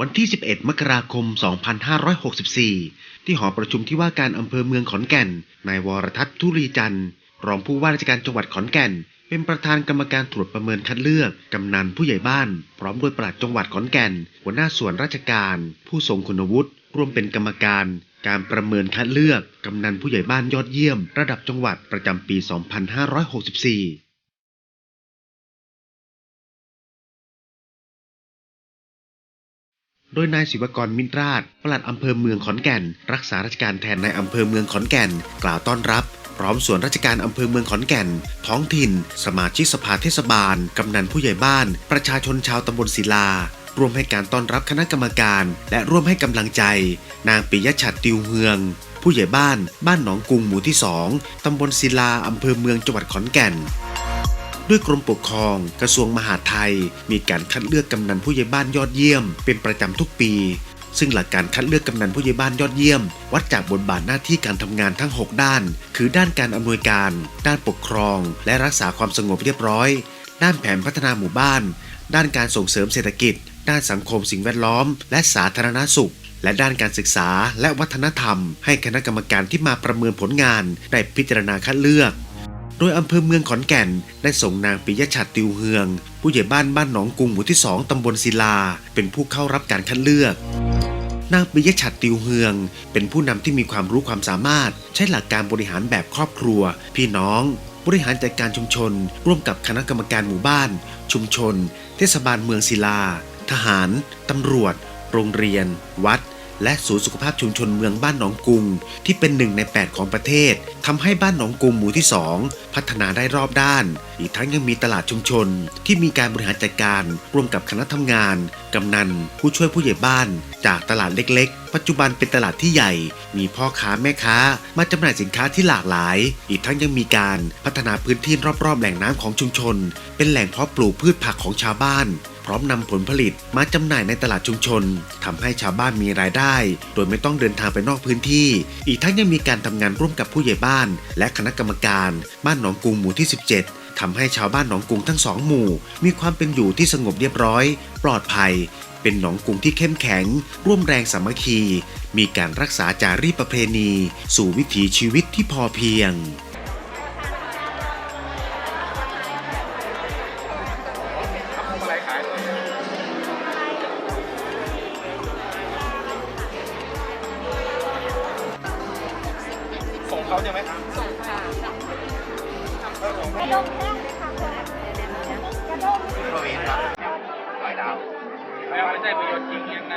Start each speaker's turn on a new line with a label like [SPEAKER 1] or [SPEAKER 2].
[SPEAKER 1] วันที่ 11 มกราคม 2564 ที่หอประชุมที่ว่าการอำเภอเมืองขอนแก่น นายวรทัศน์ทุรีจันทร์ รองผู้ว่าราชการจังหวัดขอนแก่น เป็นประธานกรรมการตรวจประเมินคัดเลือก กำนันผู้ใหญ่บ้าน พร้อมด้วยปลัดจังหวัดขอนแก่น หัวหน้าส่วนราชการ ผู้ทรงคุณวุฒิร่วมเป็นกรรมการ การประเมินคัดเลือก กำนันผู้ใหญ่บ้านยอดเยี่ยม ระดับจังหวัดประจำปี 2564 ดยนายศิวกรมิตรราชปลัดอำเภอเมืองขอนแก่น รักษาราชการแทนนายอำเภอเมืองขอนแก่น กล่าวต้อนรับพร้อมส่วนราชการอำเภอเมืองขอนแก่น ท้องถิ่น สมาชิกสภาเทศบาล กำนันผู้ใหญ่บ้าน ประชาชนชาวตำบลศิลา ร่วมให้การต้อนรับคณะกรรมการ และร่วมให้กำลังใจ นางปิยชัดติวเฮือง ผู้ใหญ่บ้าน บ้านหนองกุงหมู่ที่สองตำบลศิลาอำเภอเมืองจังหวัดขอนแก่น ด้วยกรมปกครอง กระทรวงมหาดไทย มีการคัดเลือกกำนันผู้ใหญ่บ้านยอดเยี่ยม เป็นประจำทุกปี ซึ่งหลักการคัดเลือกกำนันผู้ใหญ่บ้านยอดเยี่ยม วัดจากบทบาทหน้าที่การทำงานทั้ง 6 ด้าน คือด้านการอำนวยการ ด้านปกครอง และรักษาความสงบเรียบร้อย ด้านแผนพัฒนาหมู่บ้าน ด้านการส่งเสริมเศรษฐกิจ ด้านสังคมสิ่งแวดล้อม และสาธารณสุขและด้านการศึกษาและวัฒนธรรม ให้คณะกรรมการที่มาประเมินผลงานได้พิจารณาคัดเลือก โดยอำเภอเมืองขอนแก่น ได้ส่งนางปิยชัดติวเฮือง ผู้ใหญ่บ้านบ้านหนองกุงหมู่ที่ 2 ตำบลศิลา เป็นผู้เข้ารับการคัดเลือกนางปิยชัดติวเฮือง เป็นผู้นำที่มีความรู้ความสามารถ ใช้หลักการบริหารแบบครอบครัว พี่น้อง บริหารจัดการชุมชน ร่วมกับคณะกรรมการหมู่บ้าน ชุมชน เทศบาลเมืองศิลา ทหาร ตำรวจ โรงเรียน วัด และศูนย์สุขภาพชุมชนเมืองบ้านหนองกุง ที่เป็นหนึ่งใน 8 ของประเทศทำให้บ้านหนองกุงหมู่ที่ 2 พัฒนาได้รอบด้าน อีกทั้งยังมีตลาดชุมชน ที่มีการบริหารจัดการร่วมกับคณะทำงาน กำนัน ผู้ช่วยผู้ใหญ่บ้านจากตลาดเล็กๆ ปัจจุบันเป็นตลาดที่ใหญ่ มีพ่อค้าแม่ค้า มาจำหน่ายสินค้าที่หลากหลาย อีกทั้งยังมีการพัฒนาพื้นที่รอบๆ แหล่งน้ำของชุมชน เป็นแหล่งเพาะปลูกพืชผักของชาวบ้าน พร้อมนำผลผลิตมาจำหน่ายในตลาดชุมชนทำให้ชาวบ้านมีรายได้ โดยไม่ต้องเดินทางไปนอกพื้นที่ อีกทั้งยังมีการทำงานร่วมกับผู้ใหญ่บ้าน และคณะกรรมการ บ้านหนองกุงหมู่ที่ 17 ทำให้ชาวบ้านหนองกุงทั้งสองหมู่ มีความเป็นอยู่ที่สงบเรียบร้อย ปลอดภัย เป็นหนองกุงที่เข้มแข็ง ร่วมแรงสามัคคี มีการรักษาจารีประเพณี สู่วิถีชีวิตที่พอเพียง
[SPEAKER 2] ส่งเขาใช่ไหมส่งค่ะ
[SPEAKER 3] กระดมแห้งเลยค่ะกระดม
[SPEAKER 2] โควิดครับหลายดาวไม่เอาไม่ใช่ประโยชน์จริงยังไง